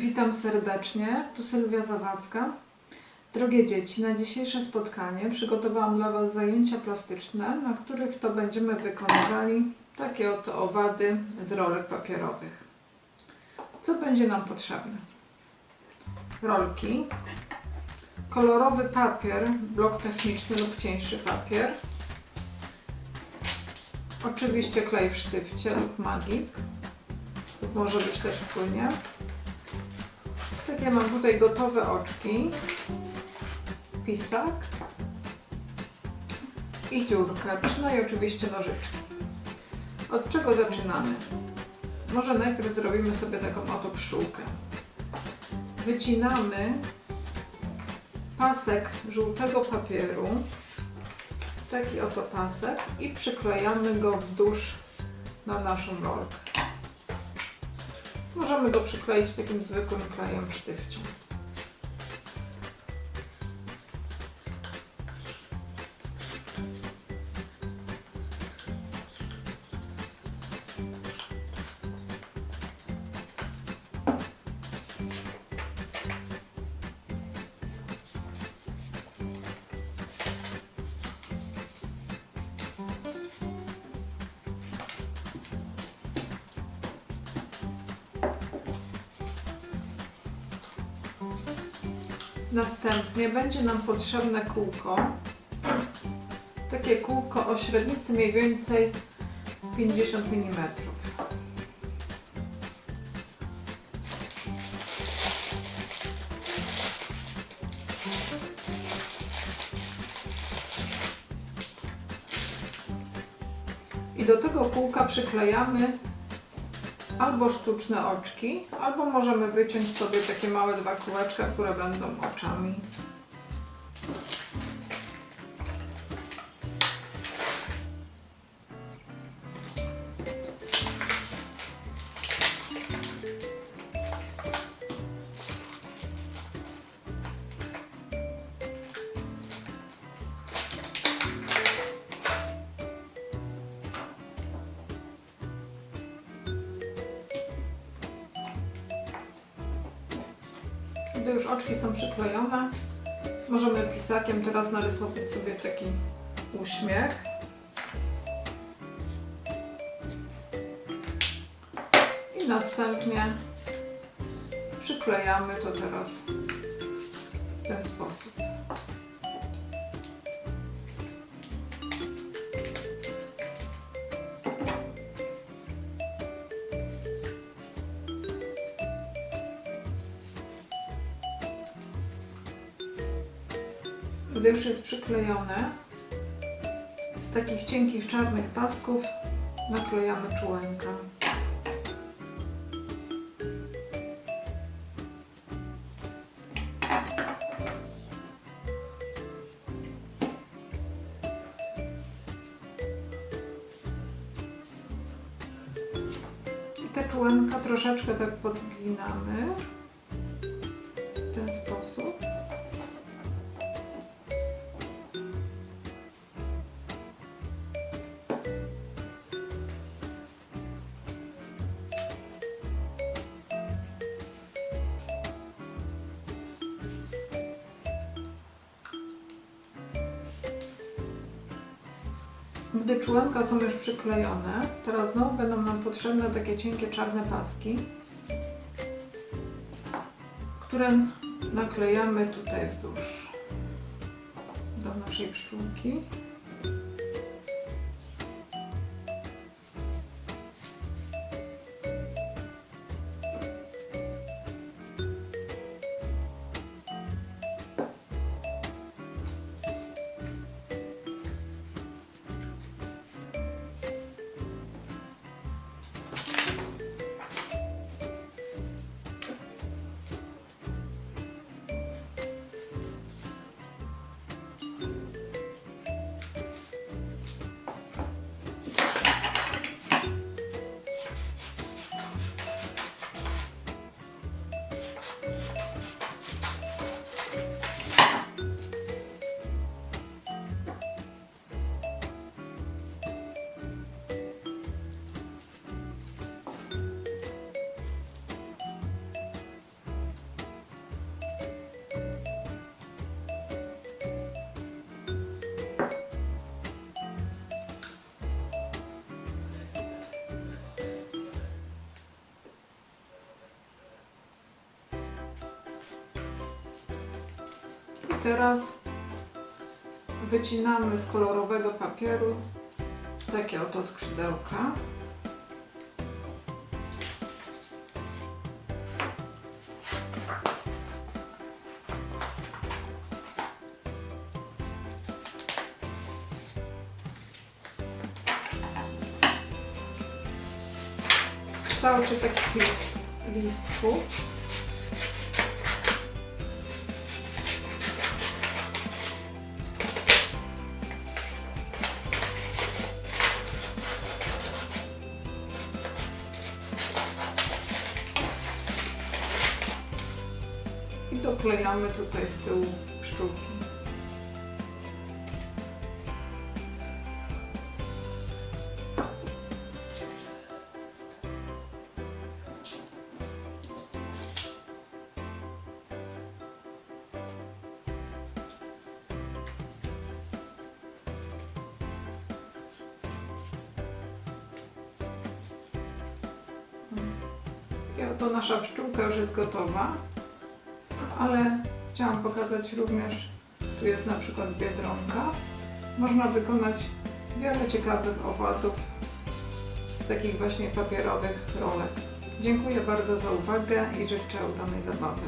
Witam serdecznie, tu Sylwia Zawadzka. Drogie dzieci, na dzisiejsze spotkanie przygotowałam dla Was zajęcia plastyczne, na których to będziemy wykonywali takie oto owady z rolek papierowych. Co będzie nam potrzebne? Rolki, kolorowy papier, blok techniczny lub cieńszy papier, oczywiście klej w sztywcie lub magik, może być też płynie. Takie mam tutaj gotowe oczki, pisak i dziurkacz, no i oczywiście nożyczki. Od czego zaczynamy? Może najpierw zrobimy sobie taką oto pszczółkę. Wycinamy pasek żółtego papieru, taki oto pasek i przyklejamy go wzdłuż na naszą rolkę. Możemy go przykleić takim zwykłym klejem w Następnie będzie nam potrzebne kółko. Takie kółko o średnicy mniej więcej 50 mm. I do tego kółka przyklejamy albo sztuczne oczki, albo możemy wyciąć sobie takie małe dwa kółeczka, które będą oczami. Gdy już oczki są przyklejone, możemy pisakiem teraz narysować sobie taki uśmiech. I następnie przyklejamy to teraz w ten sposób. Gdy już jest przyklejone, z takich cienkich czarnych pasków naklejamy czułenka. I te czułenka troszeczkę tak podginamy Gdy czułenka są już przyklejone, teraz znowu będą nam potrzebne takie cienkie czarne paski, które naklejamy tutaj wzdłuż do naszej pszczółki. Teraz wycinamy z kolorowego papieru takie oto skrzydełka. W kształcie takich list, listków. I doklejamy tutaj z tyłu pszczółki. I oto nasza pszczółka już jest gotowa ale chciałam pokazać również, tu jest na przykład biedronka. Można wykonać wiele ciekawych owadów z takich właśnie papierowych rolek. Dziękuję bardzo za uwagę i życzę udanej zabawy.